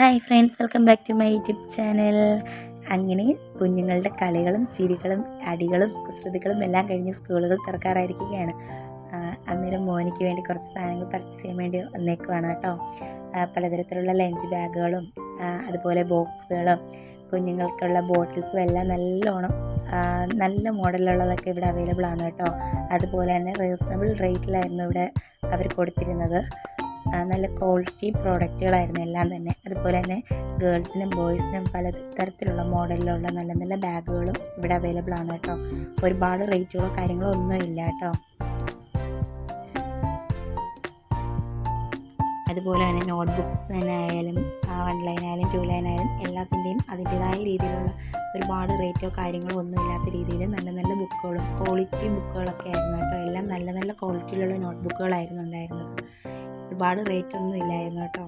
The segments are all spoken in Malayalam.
Hi friends welcome back to my YouTube channel അങ്ങനെ കുഞ്ഞുങ്ങളുടെ കളികളും ചിരികളും അടികളും കുസൃതികളും എല്ലാം കഴിഞ്ഞ് സ്കൂളുകൾ തുറക്കാറായിരിക്കുകയാണ്. അന്നേരം മോനിക്ക് വേണ്ടി കുറച്ച് സാധനങ്ങൾ പർച്ചേസ് ചെയ്യാൻ വേണ്ടി വന്നേക്കുവാണ് കേട്ടോ. പലതരത്തിലുള്ള ലഞ്ച് ബാഗുകളും അതുപോലെ ബോക്സുകളും കുഞ്ഞുങ്ങൾക്കുള്ള ബോട്ടിൽസും എല്ലാം നല്ലോണം നല്ല മോഡലുള്ളതൊക്കെ ഇവിടെ അവൈലബിൾ ആണ് കേട്ടോ. അതുപോലെ തന്നെ റീസണബിൾ റേറ്റിലായിരുന്നു ഇവിടെ അവർ കൊടുത്തിരുന്നത്. നല്ല ക്വാളിറ്റി പ്രോഡക്റ്റുകളായിരുന്നു എല്ലാം തന്നെ. അതുപോലെ തന്നെ ഗേൾസിനും ബോയ്സിനും പല തരത്തിലുള്ള മോഡലിലുള്ള നല്ല നല്ല ബാഗുകളും ഇവിടെ അവൈലബിൾ ആണ് കേട്ടോ. ഒരുപാട് റേറ്റുകളോ കാര്യങ്ങളോ ഒന്നും ഇല്ല കേട്ടോ. അതുപോലെ തന്നെ നോട്ട് ബുക്സ് തന്നെ ആയാലും വൺ ലൈൻ ആയാലും ടു ലൈൻ ആയാലും എല്ലാത്തിന്റെയും അതിന്റെതായ രീതിയിലുള്ള ഒരുപാട് റേറ്റോ കാര്യങ്ങളോ ഒന്നും ഇല്ലാത്ത രീതിയിൽ നല്ല നല്ല ബുക്കുകളും ക്വാളിറ്റി ബുക്കുകളൊക്കെ ആയിരുന്നു കേട്ടോ. എല്ലാം നല്ല നല്ല ക്വാളിറ്റിയിലുള്ള നോട്ട് ബുക്കുകളായിരുന്നു ഉണ്ടായിരുന്നത്. ഒരുപാട് റേറ്റ് ഒന്നും ഇല്ലായിരുന്നു കേട്ടോ.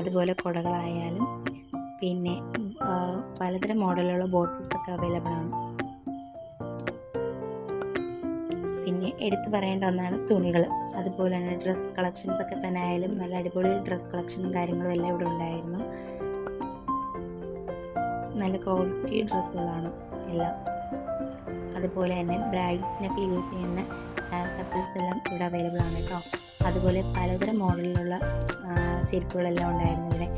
അതുപോലെ കുടകളായാലും പിന്നെ പലതരം മോഡലുള്ള ബോട്ടിൽസ് ഒക്കെ അവൈലബിൾ ആണ്. പിന്നെ എടുത്തു പറയേണ്ട ഒന്നാണ് തുണികൾ അതുപോലെ തന്നെ ഡ്രസ് കളക്ഷൻസ് ഒക്കെ തന്നെ ആയാലും നല്ല അടിപൊളി ഡ്രസ് കളക്ഷനും കാര്യങ്ങളും എല്ലാം ഇവിടെ ഉണ്ടായിരുന്നു. നല്ല ക്വാളിറ്റി ഡ്രസ്സുകളാണ് എല്ലാം. അതുപോലെ തന്നെ ബ്രൈഡ്സിനൊക്കെ യൂസ് ചെയ്യുന്ന ചപ്പിൾസ് എല്ലാം ഇവിടെ അവൈലബിൾ ആണ് കേട്ടോ. അതുപോലെ പലതരം മോഡലിലുള്ള ചെരുപ്പുകളെല്ലാം ഉണ്ടായിരുന്നു ഇവിടെ.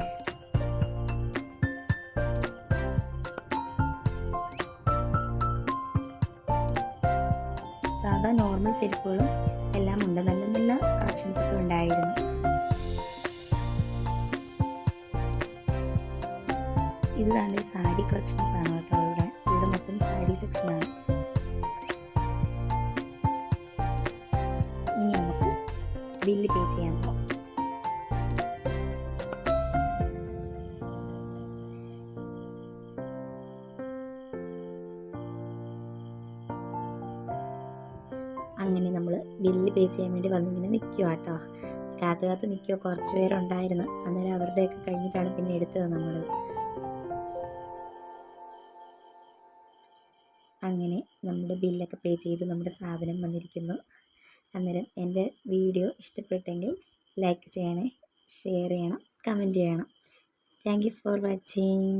സാധാ നോർമൽ ചെരുപ്പുകളും എല്ലാം ഉണ്ട്. നല്ല നല്ല കളക്ഷൻസ് ഒക്കെ ഉണ്ടായിരുന്നു. ഇതാണ് സാരി കളക്ഷൻസ് ആണ് കേട്ടോ ഇവിടെ. ഇവിടെ മൊത്തം സാരി സെക്ഷനാണ് ബില്ല് പേ ചെയ്യാൻ പോകാം അങ്ങനെ നമ്മൾ ബില്ല് പേ ചെയ്യാൻ വേണ്ടി വന്നിങ്ങനെ നിൽക്കുക കേട്ടോ കാത്തു കാത്ത് നിൽക്കുക കുറച്ച് പേരുണ്ടായിരുന്നു അന്നേരം അവരുടെയൊക്കെ കഴിഞ്ഞിട്ടാണ് പിന്നെ എടുത്തത് നമ്മൾ അങ്ങനെ നമ്മുടെ ബില്ലൊക്കെ പേ ചെയ്ത് നമ്മുടെ സാധനം വന്നിരിക്കുന്നു. അന്നേരം എന്റെ വീഡിയോ ഇഷ്ടപ്പെട്ടെങ്കിൽ ലൈക്ക് ചെയ്യണേ ഷെയർ ചെയ്യണം കമന്റ് ചെയ്യണം. Thank you for watching